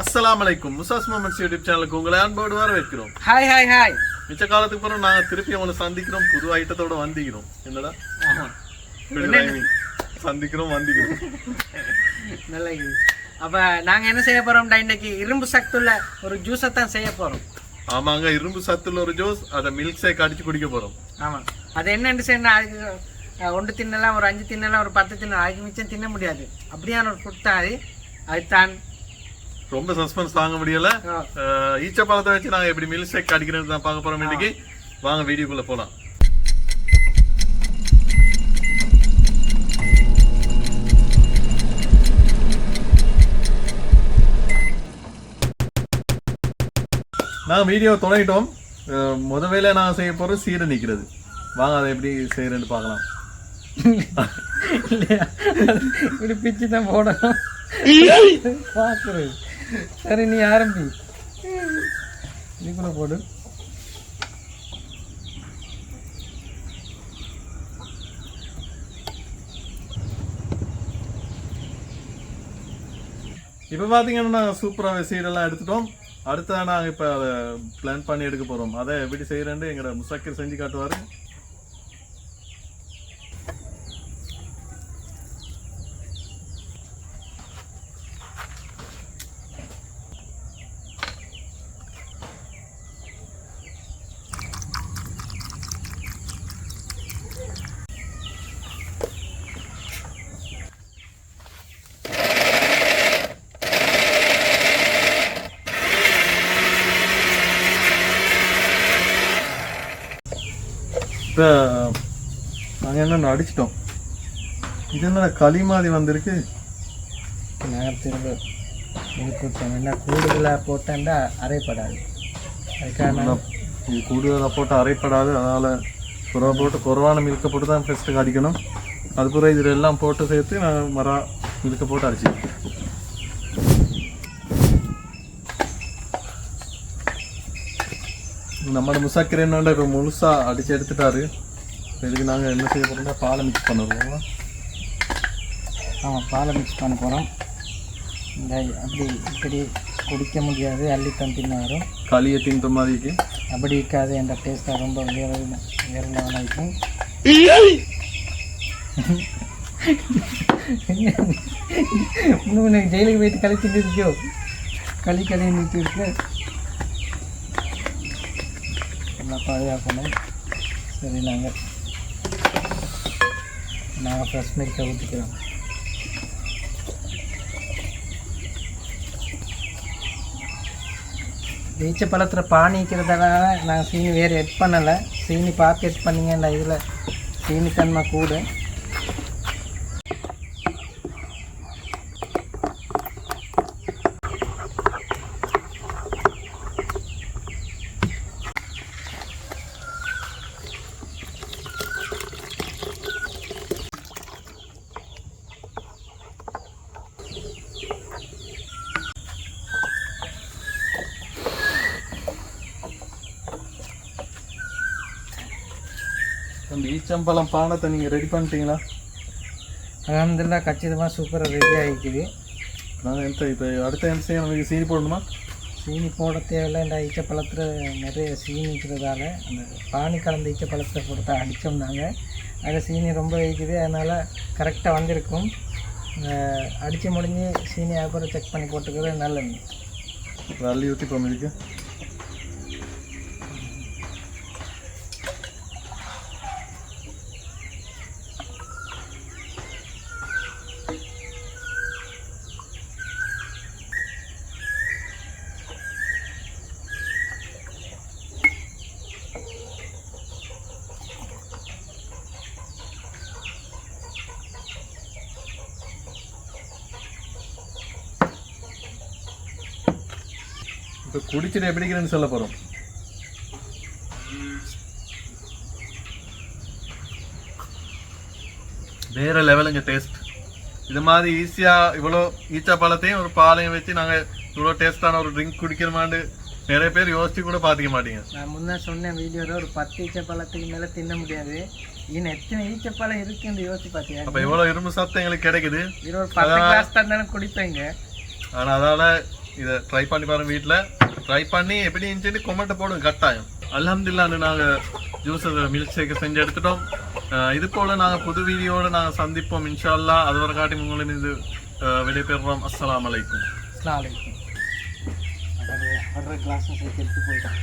அஸ்ஸலாமு அலைக்கும். முசாஸ் moments YouTube சேனலுக்கு உங்களை அன்போடு வரவேற்கிறோம். Hi hi hi. மிச்ச காலத்துக்கு பிறகு நாங்க திருப்பி அவங்களை சந்திக்கிறோம். புது ஐட்டத்தோட வந்திக்கிறோம். என்னடா. சந்திக்கிறோம் வந்திக்கிறோம். நல்லா அப்ப நாங்க என்ன செய்ய போறோம்டா? இன்னைக்கு இரும்பு சத்துள்ள ஒரு ஜூஸை தான் செய்ய போறோம். ஆமாங்க இரும்பு சத்துல ஒரு ஜூஸ் அதை மில்க் ஷேக் அடிச்சு குடிக்க போறோம். ஆமா. அது என்னன்னு செய்யணும் அதுக்கு ஒன்று தின்னலாம் ஒரு அஞ்சு தின்னலாம் ஒரு பத்து தின்னலாம். அதுக்கு மிச்சம் தின்ன முடியாது. அப்படியான ஒரு ஃபுட் தான் அது. அதுதான் ரொம்ப சஸ்பென்ஸ் தாங்க முடியல. ஈச்ச பழத்தை வச்சு நாங்க எப்படி மில்க் ஷேக் அடிக்கிறது தான் பார்க்க போறோம் இன்னைக்கு. வாங்க வீடியோக்குள்ள போலாம். நாங்க வீடியோ தொடங்கிட்டோம் முத வேலை நாங்க செய்ய போறோம் சீரை நிக்கிறது. வாங்க அதை எப்படி செய்யறேன்னு பார்க்கலாம்? இப்படி பிச்சு தான் போடணும். பார்க்குறது சரி நீ ஆரம்பி. இதுக்குள்ள போடு. இப்போ பார்த்தீங்கன்னா நாங்கள் சூப்பராக சீடெல்லாம் எடுத்துட்டோம். அடுத்த நாங்கள் இப்போ அதை பிளான் பண்ணி எடுக்க போகிறோம் அதை எப்படி செய்கிறேன்னு எங்களோட முசக்கர் செஞ்சு காட்டுவார். இப்போ நாங்கள் என்ன அடிச்சிட்டோம்? இது என்ன களி மாதிரி வந்திருக்கு? நான் திரும்ப இது கொடுத்தேன் என்ன கூடுதலாக போட்டேன்டா அரைப்படாது. அதுக்காக நான் இது கூடுதலாக போட்டு அரைப்படாது? அதனால் குறவை போட்டு குறவான மில்கை போட்டு தான் ஃபஸ்ட்டு அடிக்கணும். அதுக்கப்புறம் இதில் எல்லாம் போட்டு சேர்த்து நான் மரா மில்கை போட்டு அடிச்சு நம்மளோட முசாக்கரை என்னண்டா இப்போ முழுசாக அடித்து எடுத்துட்டாரு. இதுக்கு நாங்கள் என்ன செய்ய போகிறோம்னா பாலை மிக்ஸ் பண்ணுறோம் ஆமாம் பாலை மிக்ஸ் பண்ண போகிறோம் இந்த அப்படி இப்படி குடிக்க முடியாது அள்ளித்தான் தின்ன வரும் களியை தின்ற மாதிரிக்கு அப்படி இருக்காது என்ற டேஸ்ட்டாக ரொம்ப வேறு வேறு லெவலாக இருக்கும் இன்னும் எனக்கு ஜெயிலுக்கு போயிட்டு களி தின்னுருக்கோ களி களி நிறுத்தி இருக்கு நல்லா பாதுகாக்கணும். சரி நாங்கள் நாங்கள் ஃப்ரெஷ் மில்கை ஊற்றிக்கிறோம் ஈச்ச பழத்தில் பானி இருக்கிறதுனால நாங்கள் சீனி வேறு எட் பண்ணலை. சீனி பார்த்து எட் பண்ணிங்கன்னா இதில் சீனி தன்மை கூட அந்த ஈச்சம்பழம் பானத்தை நீங்கள் ரெடி பண்ணிட்டீங்களா? அலமதுல்லா கச்சிதமாக சூப்பராக ரெடி ஆகிக்குது நாங்கள் எந்த இப்போ அடுத்த செய்யணும் நமக்கு சீனி போடணுமா? சீனி போட தேவையில்லை. இந்த ஈச்ச பழத்தில் நிறைய சீனி இருக்கிறதால அந்த பானி கலந்த ஈச்ச பழத்தை போட்டு அடித்தோம்னாங்க அதில் சீனி ரொம்ப வைக்குது அதனால் கரெக்டாக வந்திருக்கும். அடித்து முடிஞ்சு சீனி அப்புறம் செக் பண்ணி போட்டுக்கிறது நல்லது. அள்ளி ஊற்றி போகும் இதுக்கு இப்போ குடிச்சிட்டு எப்படிக்கிறேன்னு சொல்ல போகிறோம் வேற லெவலுங்க டேஸ்ட் இது மாதிரி ஈஸியாக இவ்வளோ ஈச்சா பழத்தையும் ஒரு பாலையும் வச்சு நாங்கள் இவ்வளோ டேஸ்டான ஒரு ட்ரிங்க் குடிக்கிறோமான்னு நிறைய பேர் யோசிச்சு கூட பார்த்துக்க மாட்டீங்க. நான் முன்னே சொன்ன வீடியோவில் ஒரு பத்து ஈச்ச பழத்துக்கு மேலே தின்ன முடியாது. இன்னும் எத்தனை ஈச்ச பழம் இருக்குன்னு யோசிச்சு பார்த்தியா அப்போ இவ்வளோ இரும்பு சத்து எங்களுக்கு கிடைக்குது? இது ஒரு பத்து கிளாஸ் தான் தானே குடிப்பேங்க. ஆனால் அதால் இதை ட்ரை பண்ணி பாருங்க வீட்டில் ட்ரை பண்ணி எப்படி இருந்துச்சுன்னு கொமெண்ட்டை போடுங்க கட்டாயம். அல்ஹம்துலில்லாஹ்னு நாங்கள் ஜூஸ் மில்க் ஷேக்கை செஞ்சு எடுத்துட்டோம். அஹ் இது போல நாங்கள் புது வீடியோட நாங்கள் சந்திப்போம் இன்ஷா அல்லாஹ் அது வரை காட்டி உங்களின் இது விடைபெறுறோம். அஸ்ஸலாமு அலைக்கும். அஸ்லாம் வலைக்கும் வர்ற கிளாஸை சேர்த்து எடுத்து போயிட்டான்